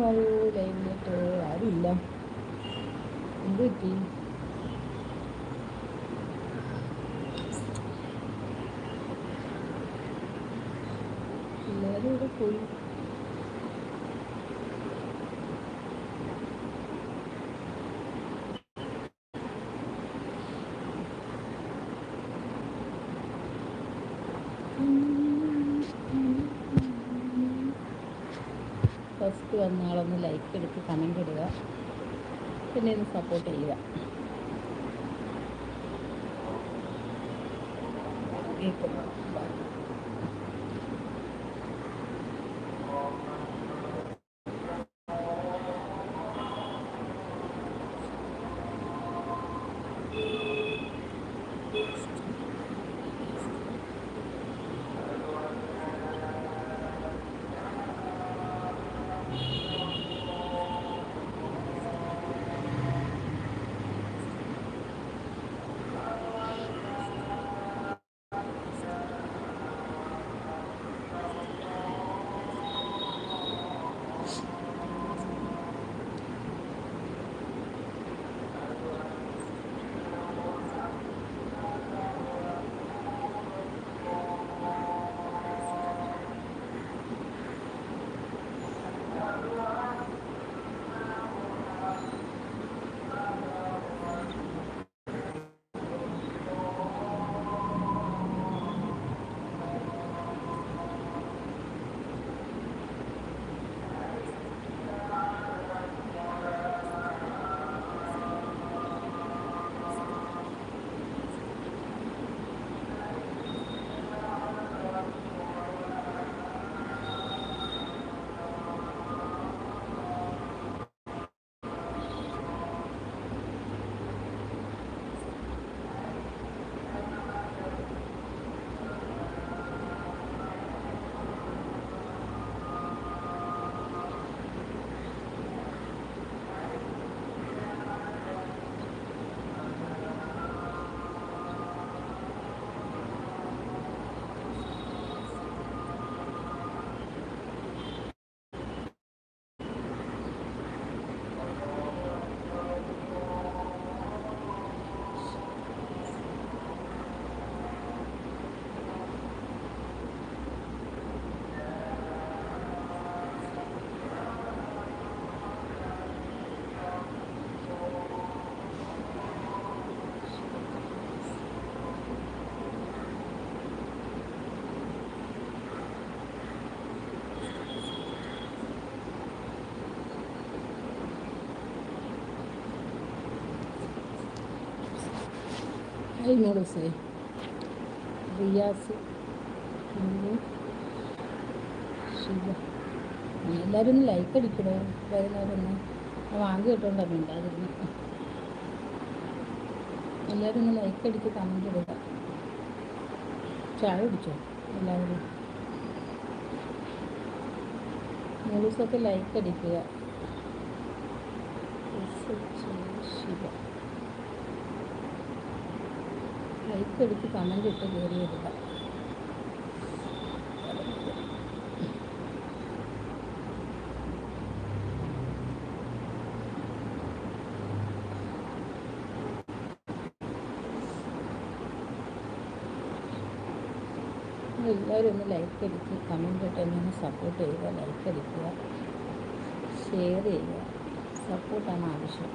ആരും വാഴൂ ലൈവിലിട്ട് ആരുമില്ല എന്ത് പറ്റി എല്ലാവരും ഇവിടെ പോയി ഫസ്റ്റ് വന്ന ആളൊന്ന് ലൈക്ക് എടുത്ത് കമന്റ് ഇടുക. പിന്നെ ഒന്ന് സപ്പോർട്ട് ചെയ്യുക. കേൾക്കുന്നു ഹായ് മോളൂസേ റിയാസ് ശിവ എല്ലാവരും ഒന്ന് ലൈക്ക് അടിക്കണോ? വരുന്നവരൊന്ന് വാങ്ങി കിട്ടുകൊണ്ടാണ് ഉണ്ടായിരുന്നു എല്ലാവരും ഒന്ന് ലൈക്ക് അടിച്ച് കമന്റ് ഇടുക. ചായ കുടിച്ചോ? എല്ലാവരും? ന്യൂസൊക്കെ ലൈക്ക് അടിക്കുക. ശിവ ലൈക്ക് അടിച്ച് കമന്റ് ഇട്ട് കയറി വരിക എല്ലാവരും ഒന്ന് ലൈക്ക് അടിക്കുക കമന്റ് ഇട്ട് എന്നെ സപ്പോർട്ട് ചെയ്യുക ലൈക്ക് അടിക്കുക ഷെയർ ചെയ്യുക. സപ്പോർട്ടാണ് ആവശ്യം.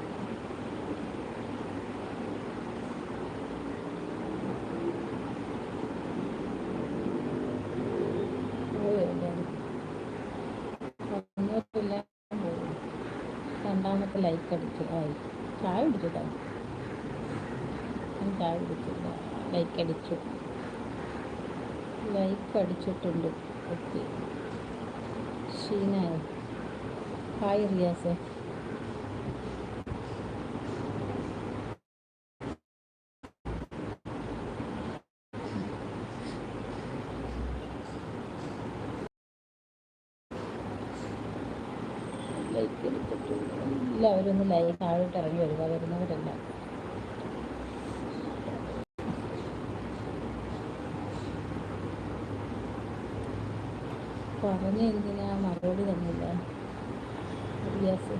ലൈക്ക് ആയി ചായ കുടിച്ചിട്ടാ ഞാൻ ചായ കുടിച്ചില്ല ലൈക്ക് അടിച്ചു ലൈക്ക് അടിച്ചിട്ടുണ്ട് ഓക്കെ ഷീനായോ ഹായ് റിയാസേ ലൈക്ക് എടുത്തിട്ടുണ്ട് ലൈക്ക് താഴോട്ട് ഇറങ്ങി വരിക വരുന്നവരെല്ലാം. പറഞ്ഞ എന്തിനാ മറുപടി തന്നില്ല? റിയാസ്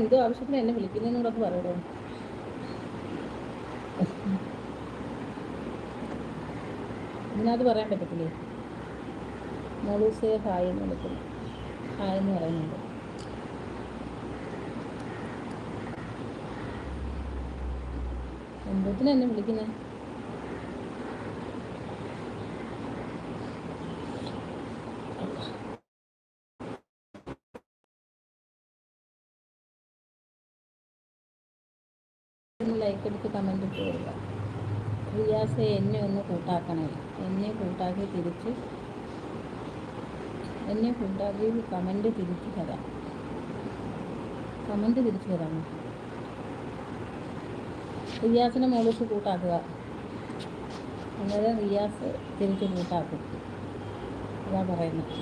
എന്തോ ആവശ്യത്തിന് എന്നെ ഒന്ന് പറയണോ ഇതിനകത്ത് പറയാൻ പറ്റത്തില്ലേ? മോളൂസെ ഹായ് എന്ന് വിളിക്കുന്നു ഹായ് എന്ന് പറയുന്നുണ്ട്. എന്തോത്തിന് എന്നെ വിളിക്കുന്നത് ലൈക്ക് എടുത്ത് കമന്റ് ഇട്ട് കൊടുക്കുക റിയാസെ എന്നെ ഒന്ന് കൂട്ടാക്കണേ. എന്നെ കൂട്ടാക്കി തിരിച്ച് എന്നെ കൂട്ടാക്കി കമന്റ് തിരിച്ചു തരാം. കമന്റ് തിരിച്ചു തരാമോ റിയാസിനെ മോളിച്ച് കൂട്ടാക്കുക. അന്നേരം റിയാസ് തിരിച്ച് കൂട്ടാക്കും. അതാ പറയുന്നത്.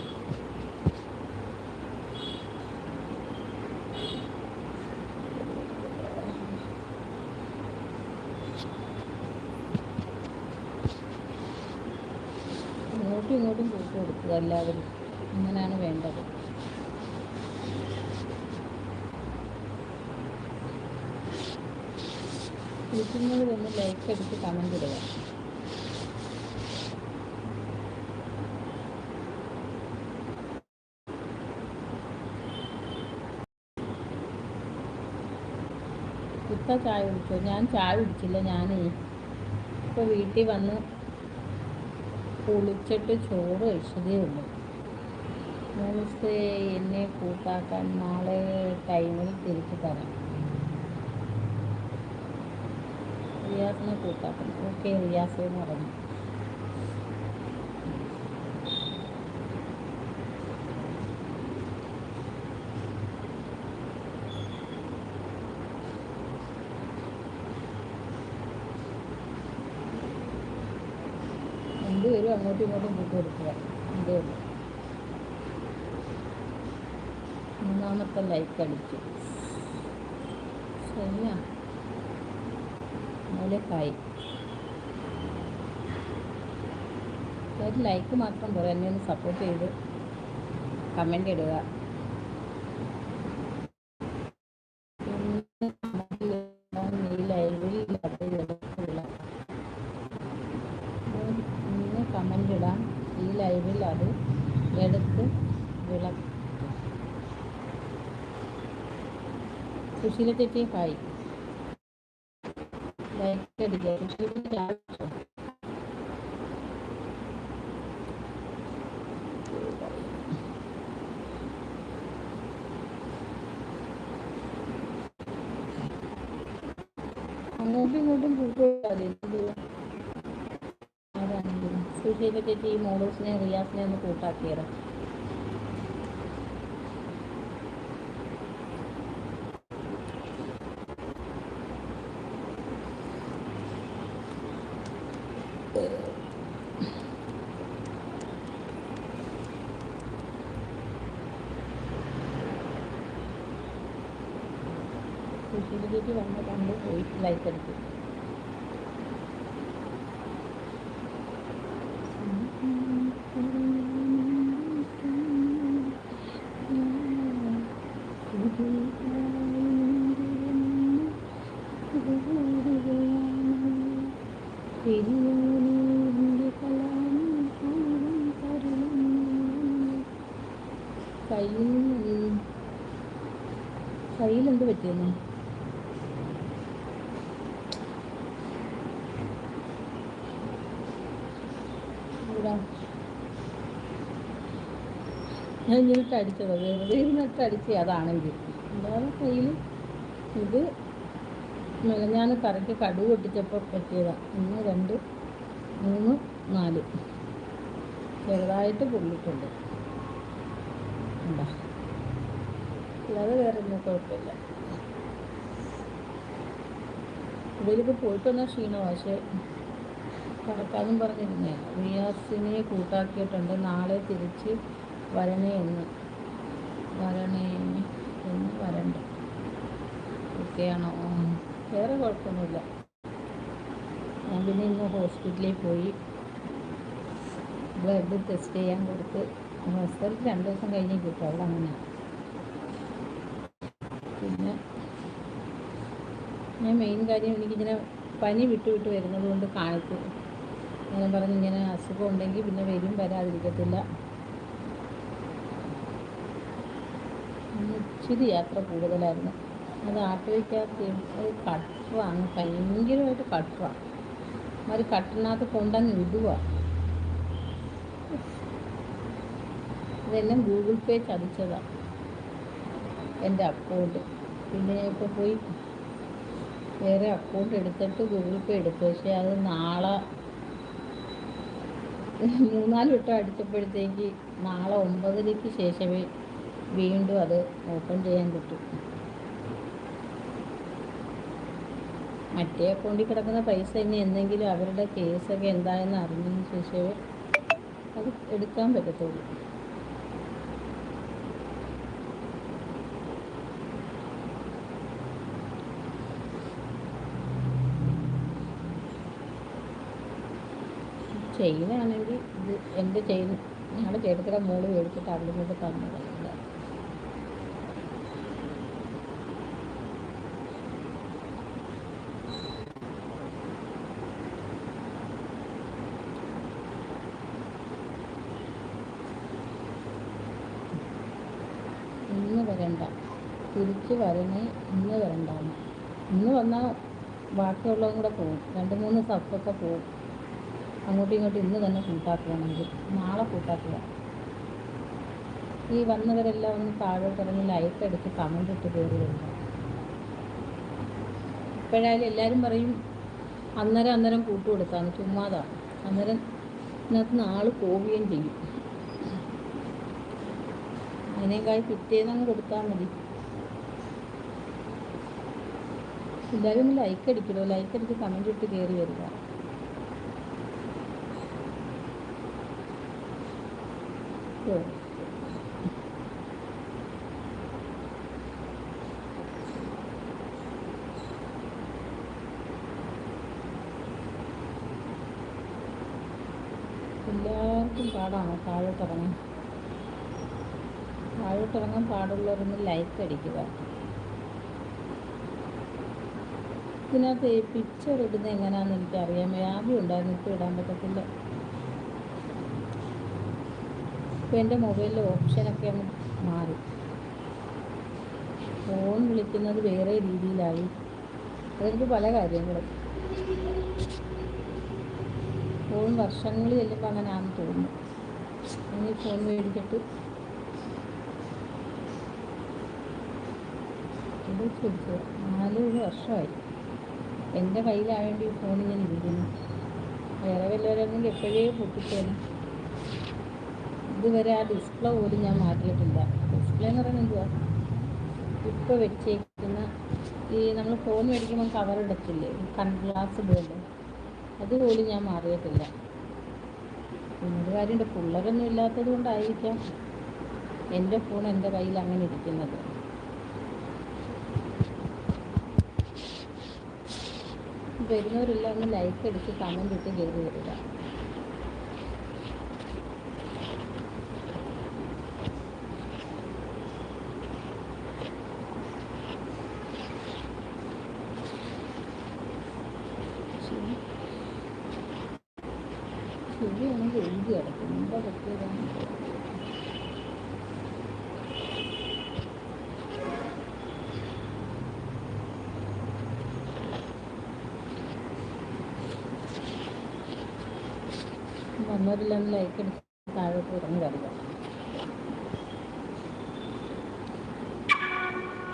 അങ്ങോട്ടും ഇങ്ങോട്ടും കൂട്ടി കൊടുക്കുക എല്ലാവരും അങ്ങനെയാണ് വേണ്ടത് വിളിക്കുന്നത് ഒന്ന് ലൈക്ക് അടിച്ച് കമന്റ് ഇടുക ഇപ്പം ചായ കുടിച്ചോ? ഞാൻ ചായ കുടിച്ചില്ല ഞാനേ. ഇപ്പോൾ വീട്ടിൽ വന്ന് കുളിച്ചിട്ട് ചോറ് കഴിച്ചതേ ഉള്ളൂ. മോളിസ് എന്നെ കൂട്ടാക്കാൻ നാളെ ടൈമിൽ തിരിച്ചു തരാം. റിയാസിനെ കൂട്ടാക്കണം. ഓക്കെ റിയാസ് എന്ന് പറഞ്ഞു. രണ്ടുപേരും അങ്ങോട്ടും ഇങ്ങോട്ടും കൂട്ടി കൊടുക്കുക അതേ ഉള്ളൂ. മൂന്നാമത്തെ ലൈക്ക് അടിച്ചു. ശരിയാ? മൂലക്കായി. ഒരു ലൈക്ക് മാത്രം പോരാ എന്നെ ഒന്ന് സപ്പോർട്ട് ചെയ്ത് കമന്റ് ഇടുക. ഇന്ന് ഹായ് ലൈക്ക് അടിക്കുക സുശീല ചാടിച്ചോ അങ്ങോട്ടും ഇങ്ങോട്ടും ആരാണെങ്കിലും. സുശീല ചേച്ചി ഈ മോഡൽസിനെ റിയാസിനെ ഒന്ന് കൂട്ടാക്കിയത് സുശീല ചേച്ചി വന്ന് കണ്ട് പോയി ലൈക്ക് അടിക്കും കയ്യിൽ എന്ത് പറ്റിയെന്ന് ഇവിടെ ഇങ്ങനെ അടിച്ചത് വെറുതെ ഇരുന്നിട്ട് അടിച്ച് അതാണെങ്കിൽ അല്ലാതെ കയ്യിൽ ഇത് ഞാൻ കറിക്ക് കടുവ് പൊട്ടിച്ചപ്പോൾ പറ്റിയതാണ് ഒന്ന് രണ്ട് മൂന്ന് നാല്. ചെറുതായിട്ട് പൊള്ളിട്ടുണ്ട്. അല്ലാതെ വേറെ ഒന്നും കുഴപ്പമില്ല. ഇവയിലൊക്കെ പോയിട്ട് വന്നാൽ ക്ഷീണമാണ് പക്ഷേ കടക്കാന്നും പറഞ്ഞിരുന്നേ. റിയാസിനെ കൂട്ടാക്കിയിട്ടുണ്ട്. നാളെ തിരിച്ച് വരണേ എന്ന്. വരണേ എന്ന് വരണ്ട. ഓക്കെയാണോ? വേറെ കുഴപ്പമൊന്നുമില്ല. ഞാൻ പിന്നെ ഇന്ന് ഹോസ്പിറ്റലിൽ പോയി ബ്ലഡ് ടെസ്റ്റ് ചെയ്യാൻ കൊടുത്ത് റിസൾട്ട് രണ്ട് ദിവസം കഴിഞ്ഞ് കിട്ടും. അവിടെ അങ്ങനെ. പിന്നെ ഞാൻ മെയിൻ കാര്യം എനിക്കിങ്ങനെ പനി വിട്ടു വിട്ട് വരുന്നത് കൊണ്ട് കാണിച്ചു ഞാൻ പറഞ്ഞു ഇങ്ങനെ അസുഖം ഉണ്ടെങ്കിൽ പിന്നെ വരും വരാതിരിക്കത്തില്ല. ഇച്ചിരി യാത്ര കൂടുതലായിരുന്നു. അത് ആട്ടോയ്ക്കകത്ത് ഒരു കട്ടറാണ്. ഭയങ്കരമായിട്ട് കട്ടറാണ്. ഒരു കട്ടറിനകത്ത് കൊണ്ടുവന്ന് ഇടുക ഇതെല്ലാം ഗൂഗിൾ പേ ചതിച്ചതാണ് എന്റെ അക്കൗണ്ട്. പിന്നെ ഞാൻ ഇപ്പോൾ പോയി വേറെ അക്കൗണ്ട് എടുത്തിട്ട് ഗൂഗിൾ പേ എടുത്തു. പക്ഷേ അത് നാളെ മൂന്നാൽ വട്ടം അടിച്ചപ്പോഴത്തേക്ക് നാളെ ഒമ്പതരയ്ക്ക് ശേഷമേ വീണ്ടും അത് ഓപ്പൺ ചെയ്യാൻ പറ്റും. മറ്റേ അക്കൗണ്ടിൽ കിടക്കുന്ന പൈസ ഇനി എന്തെങ്കിലും അവരുടെ കേസൊക്കെ എന്താണെന്ന് അറിഞ്ഞതിന് ശേഷമേ അത് എടുക്കാൻ പറ്റത്തുള്ളൂ. ചെയിനാണെങ്കിൽ ഇത് എന്റെ ചെയിൻ ഞങ്ങളുടെ ചേട്ടത്തിയുടെ മോൾ മേടിച്ചിട്ട് അവിടെ നിന്ന് തന്നതല്ല ഇന്ന് വരണ്ട തിരിച്ച് വരണേ ഇന്ന് വരണ്ടാണ് ഇന്ന് വന്നാൽ ബാക്കിയുള്ളതും കൂടെ പോകും രണ്ട് മൂന്ന് സപ്പൊക്കെ പോകും അങ്ങോട്ടും ഇങ്ങോട്ടും ഇന്ന് തന്നെ കൂട്ടാക്കുകയാണെങ്കിൽ നാളെ കൂട്ടാക്കുക. ഈ വന്നവരെല്ലാം ഒന്ന് താഴോട്ട് ഇറങ്ങി ലൈക്ക് എടുത്ത് കമന്റ് ഇട്ട് കയറി വരുക ഇപ്പോഴായാലും എല്ലാവരും പറയും അന്നേരം അന്നേരം കൂട്ടു കൊടുക്കാന്ന് ചുമ്മാതാണ് അന്നേരം ഇതിനകത്ത് നാൾ പോവുകയും ചെയ്യും. അതിനേക്കാൾ പിറ്റേന്നങ്ങ് കൊടുത്താൽ മതി. എല്ലാവരും ഒന്ന് ലൈക്ക് അടിക്കലോ ലൈക്ക് അടിച്ച് കമന്റ് ഇട്ട് കയറി വരിക. എല്ലാവർക്കും പാടാണോ? താഴോട്ടിറങ്ങാൻ താഴോട്ടിറങ്ങാൻ പാടുള്ളവരൊന്ന് ലൈക്ക് അടിക്കുക. ഇതിനകത്ത് പിക്ചർ ഇടുന്നത് എങ്ങനെയാണെന്ന് എനിക്കറിയാം ആദ്യം ഉണ്ടായിരുന്നു ഇപ്പോൾ ഇടാൻ പറ്റത്തില്ല. ഇപ്പോൾ എന്റെ മൊബൈലിലെ ഓപ്ഷനൊക്കെ അങ്ങ് മാറി. ഫോൺ വിളിക്കുന്നത് വേറെ രീതിയിലായി. അതെനിക്ക് പല കാര്യങ്ങളും. ഫോൺ വർഷങ്ങൾ ചെല്ലുമ്പോൾ അങ്ങനെയാണെന്ന് തോന്നുന്നു. ഇനി ഫോൺ മേടിച്ചിട്ട് നാല് വർഷമായി. എന്റെ കയ്യിലാവേണ്ട ഈ ഫോൺ ഞാൻ ഇരിക്കുന്നു. വേറെ വല്ലവരാണെങ്കിൽ എപ്പോഴേ പൊട്ടിച്ചേനെ. ഇതുവരെ ആ ഡിസ്പ്ലേ പോലും ഞാൻ മാറ്റിയിട്ടില്ല. ഡിസ്പ്ലേ എന്ന് പറയുന്നത് എന്തുവാ? ഇപ്പോൾ വെച്ചേക്കുന്ന ഈ നമ്മൾ ഫോൺ മേടിക്കുമ്പോൾ കവർ എടുക്കില്ലേ കൺഗ്ലാസ് പോലെ അതുപോലും ഞാൻ മാറിയിട്ടില്ല. പിന്നൊരു കാര്യമുണ്ട്. പിള്ളേരൊന്നും ഇല്ലാത്തത് കൊണ്ടായിരിക്കാം എന്റെ ഫോൺ എന്റെ കയ്യിൽ അങ്ങനെ ഇരിക്കുന്നത്. വരുന്നവരെല്ലാം ഒന്ന് ലൈക്ക് അടിച്ച് കമന്റ് ഇട്ട് കയറി വരിക.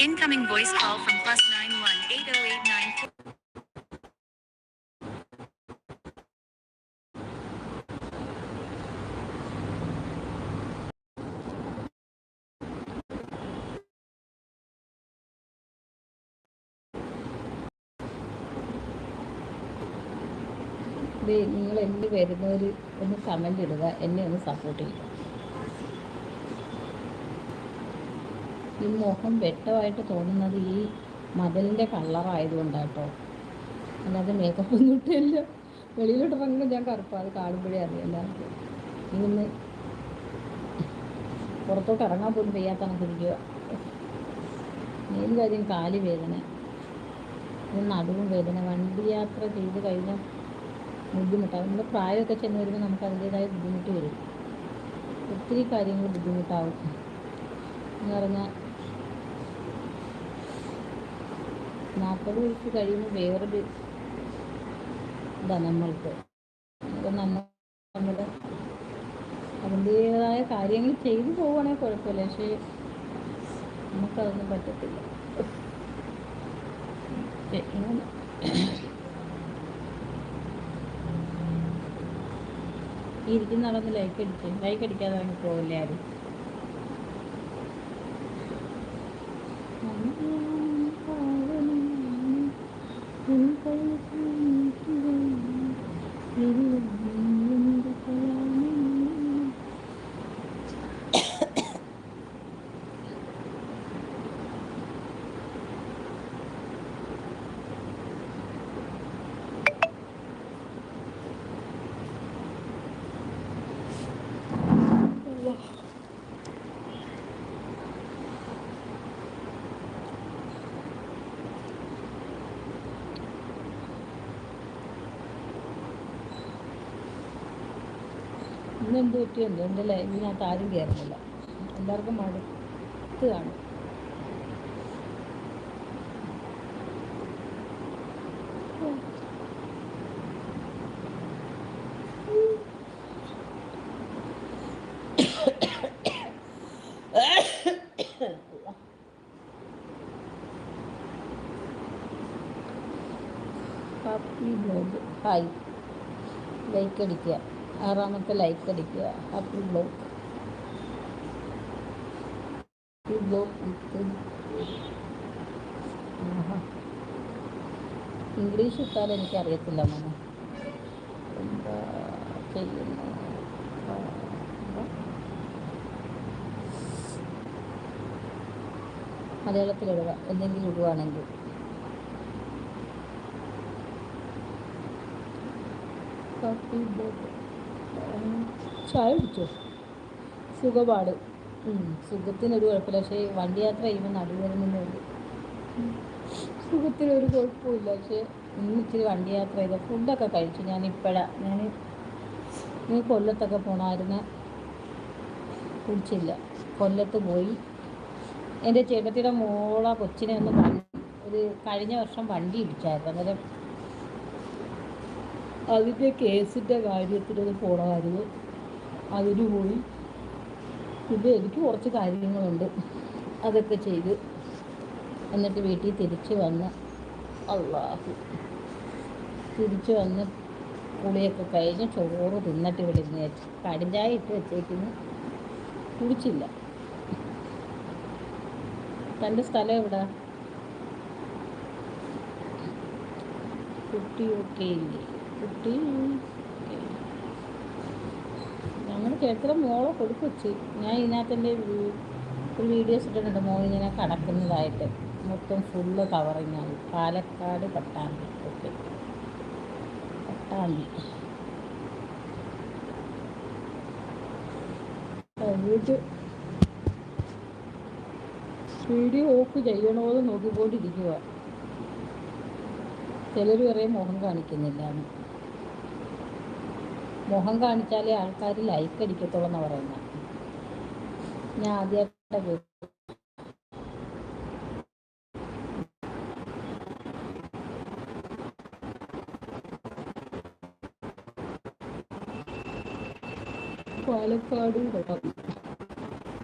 Incoming voice call from plus 918089. നിങ്ങൾ വരുന്നവർ ഒന്ന് കമന്റ് ഇടുക. എന്നെ ഒന്ന് സപ്പോർട്ട് ചെയ്യുക. ഈ മുഖം വെട്ടമായിട്ട് തോന്നുന്നത് ഈ മതിലിന്റെ കളറായതുകൊണ്ടാട്ടോ അല്ലാതെ മേക്കപ്പ് ഒന്നും ഇട്ടില്ല. വെളിയിലോട്ട് ഇറങ്ങുമ്പോൾ ഞാൻ കറുപ്പാ. അത് കാണുമ്പോഴേ അറിയാം. എല്ലാവർക്കും ഇന്ന് പുറത്തോട്ട് ഇറങ്ങാൻ പോലും വയ്യാത്ത കണക്കിരിക്കുക മെയിൻ കാര്യം കാൽ വേദന. നടുവും വേദന. വണ്ടി യാത്ര ചെയ്ത് കഴിഞ്ഞാൽ ബുദ്ധിമുട്ടാണ് നമ്മുടെ പ്രായമൊക്കെ ചെന്ന് വരുമ്പോൾ നമുക്ക് അതിന്റേതായ ബുദ്ധിമുട്ട് വരും. ഒത്തിരി കാര്യങ്ങൾ ബുദ്ധിമുട്ടാവും. എന്ന് പറഞ്ഞാൽ നാൽപ്പത് വയസ്സ് കഴിയുമ്പോൾ വേറൊരു ഇതാണ് നമ്മൾക്ക്. നമ്മുടെ അതിന്റേതായ കാര്യങ്ങൾ ചെയ്തു പോവുകയാണെങ്കിൽ കുഴപ്പമില്ല. പക്ഷേ നമുക്കതൊന്നും പറ്റത്തില്ല. ഇങ്ങനെ ഈ ഇരിക്കുന്ന ആളൊന്ന് ലൈക്ക് അടിച്ച് ലൈക്ക് അടിക്കാതെ അങ്ങ് പോകില്ല ആരും? ഇന്ന് എന്ത് പറ്റിയല്ലോ എന്റെ ഇതിനകത്ത് ആരും കയറുന്നില്ല എല്ലാവർക്കും മടുത്ത് കാണും. ഹായ് ലൈക്ക് അടിക്കുക. ആറാമത്തെ ലൈക്ക് അടിക്കുക. Happy blog happy blog with English ഇട്ടാൽ എനിക്കറിയത്തില്ല മോനെ. എന്താ ചെയ്യുന്നു? മലയാളത്തിലിടുക എന്തെങ്കിലും ഇടുവാണെങ്കിൽ. Thank ബ്ലോഗ് ചായ കുടിച്ചോ? സുഖപാട്. സുഖത്തിനൊരു കുഴപ്പമില്ല. പക്ഷേ വണ്ടി യാത്ര ചെയ്യുമ്പോൾ നടുവേദനയുള്ളൂ സുഖത്തിനൊരു കുഴപ്പമില്ല. പക്ഷേ ഇന്ന് ഇച്ചിരി വണ്ടി യാത്ര ചെയ്ത ഫുഡൊക്കെ കഴിച്ചു. ഞാൻ ഇപ്പോഴാണ് ഞാൻ നീ കൊല്ലത്തൊക്കെ പോണമായിരുന്നു. കുടിച്ചില്ല. കൊല്ലത്ത് പോയി. എന്റെ ചേട്ടത്തിയുടെ മോളാ കൊച്ചിനെ ഒന്ന് ഒരു കഴിഞ്ഞ വർഷം വണ്ടി ഇടിച്ചായിരുന്നു. അന്നേരം അതിന്റെ കേസിന്റെ കാര്യത്തിനൊന്ന് പോകണമായിരുന്നു അതിനു പോയി പിന്നെ എനിക്ക് കുറച്ച് കാര്യങ്ങളുണ്ട്. അതൊക്കെ ചെയ്ത് എന്നിട്ട് വീട്ടിൽ തിരിച്ചു വന്ന് അള്ളാഹു. തിരിച്ചു വന്ന് കുളിയൊക്കെ കഴിഞ്ഞ് ചോറ് തിന്നിട്ട് ഇവിടെ വെച്ച്. കടിഞ്ചായ ഇട്ട് വെച്ചേക്കുന്നു. കുടിച്ചില്ല. തന്റെ സ്ഥലം എവിടാ? കുട്ടിയൊക്കെ ഇല്ലേ കുട്ടി. ഞങ്ങൾ ചേട്ടത്തിയുടെ മോളെ കൊടുക്കുവച്ച് ഞാൻ ഇതിനകത്തെന്റെ ഒരു വീഡിയോസ് ഇട്ടിട്ടുണ്ട് മോൾ ഇങ്ങനെ കടക്കുന്നതായിട്ട്. മൊത്തം full കവറിങ്ങാണ് Palakkad Pattambi. Okay. Pattambi. Video off ചെയ്യണോന്ന് നോക്കിക്കൊണ്ടിരിക്കുക ചിലർ പറയും മുഖം കാണിക്കുന്നില്ല. മുഖം കാണിച്ചാലേ ആൾക്കാർ ലൈക്ക് അടിക്കത്തുള്ളൂ എന്ന് പറയുന്നത് ഞാൻ ആദ്യമായിട്ട്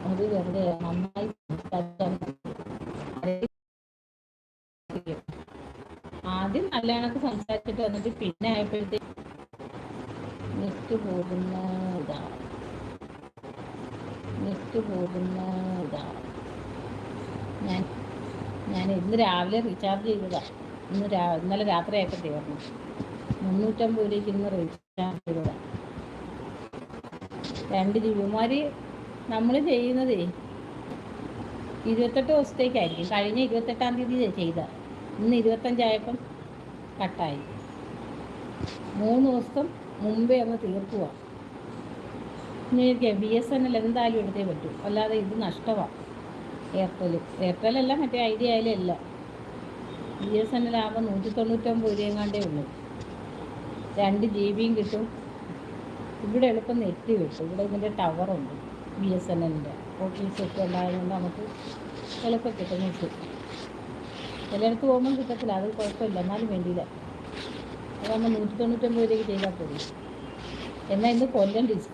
അത് വെറുതെ നന്നായി ആദ്യം നല്ല സംസാരിച്ചിട്ട് വന്നിട്ട് പിന്നെ ആയപ്പോഴത്തേക്ക് പോകുന്ന ഇതാ ഞാൻ ഞാൻ ഇന്ന് രാവിലെ റീചാർജ് ചെയ്തതാ. ഇന്ന് രാ ഇന്നലെ രാത്രിയായപ്പോൾ തീർന്നു മുന്നൂറ്റമ്പത് രൂപയ്ക്ക് ഇന്ന് റീചാർജ് ചെയ്തതാ. രണ്ട് ജിബിമാർ നമ്മൾ ചെയ്യുന്നതേ ഇരുപത്തെട്ട് ദിവസത്തേക്കായിരിക്കും. കഴിഞ്ഞ ഇരുപത്തെട്ടാം തീയതി ചെയ്ത ഇന്ന് ഇരുപത്തഞ്ചായപ്പം കട്ടായി. മൂന്ന് ദിവസം മുമ്പേ അങ്ങ് തീർക്കുക ബി എസ് എൻ എൽ എന്തായാലും എടുത്തേ പറ്റൂ. അല്ലാതെ ഇത് നഷ്ടമാണ് എയർടെൽ എയർടെലല്ല മറ്റേ ഐഡിയ ആയാലും അല്ല. ബി എസ് എൻ എൽ ആകുമ്പോൾ നൂറ്റി തൊണ്ണൂറ്റൊമ്പത് രൂപയെങ്ങാണ്ടേ ഉള്ളൂ. രണ്ട് ജി ബിയും കിട്ടും. ഇവിടെ എളുപ്പം നെറ്റ് കിട്ടും. ഇവിടെ ഇതിന്റെ ടവറുണ്ട് ബി എസ് എൻ എല്ലിന്റെ ഓഫീസൊക്കെ ഉണ്ടായതുകൊണ്ട് നമുക്ക് എളുപ്പം കിട്ടും നെറ്റ്. ചിലയിടത്ത് പോകുമ്പോൾ കിട്ടത്തില്ല. അത് കുഴപ്പമില്ല. എന്നാലും വേണ്ടിയില്ല. അതാകുമ്പോൾ നൂറ്റി തൊണ്ണൂറ്റൊമ്പത് രൂപയ്ക്ക് ചെയ്താൽ പോയി എന്നാൽ ഇന്ന് കൊല്ലം ഡിസ്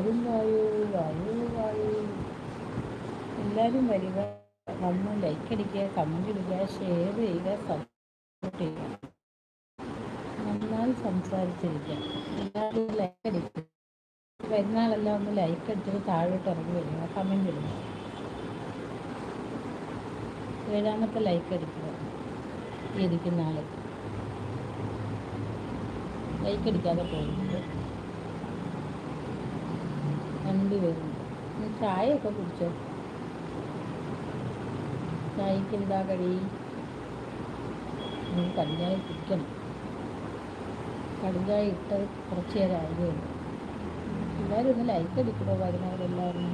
എല്ലാവരും വായു വായു വായു. എല്ലാവരും വരിക വന്ന് ലൈക്ക് അടിക്കുക കമന്റ് ഇടുക ഷെയർ ചെയ്യുക സപ്പോർട്ട് ചെയ്യുക. നന്നായി സംസാരിച്ചിരിക്കുക. എല്ലാവരും ലൈക്ക് അടിക്കുക. വരുന്നാളെല്ലാം ഒന്ന് ലൈക്ക് അടിച്ചിട്ട് താഴോട്ട് ഇറങ്ങി വരിക കമന്റ് ഇടുക. ഏഴാമത്തെ ലൈക്ക് അടിക്കുക. ഇരിക്കുന്ന ആൾ ലൈക്ക് അടിക്കാതെ പോകുന്നത്. രണ്ടുപേരുണ്ട് നീ ചായയൊക്കെ കുടിച്ചോ? ചായക്ക് എന്താ കഴി നീ കടുങ്കായ കുടിക്കണം. കടുങ്കായ ഇട്ട് കുറച്ച് നേരം ആയതേ ഉള്ളൂ എല്ലാവരും ഒന്ന് ലൈക്ക് അടിക്കണോ വരുന്നവരെല്ലാവരും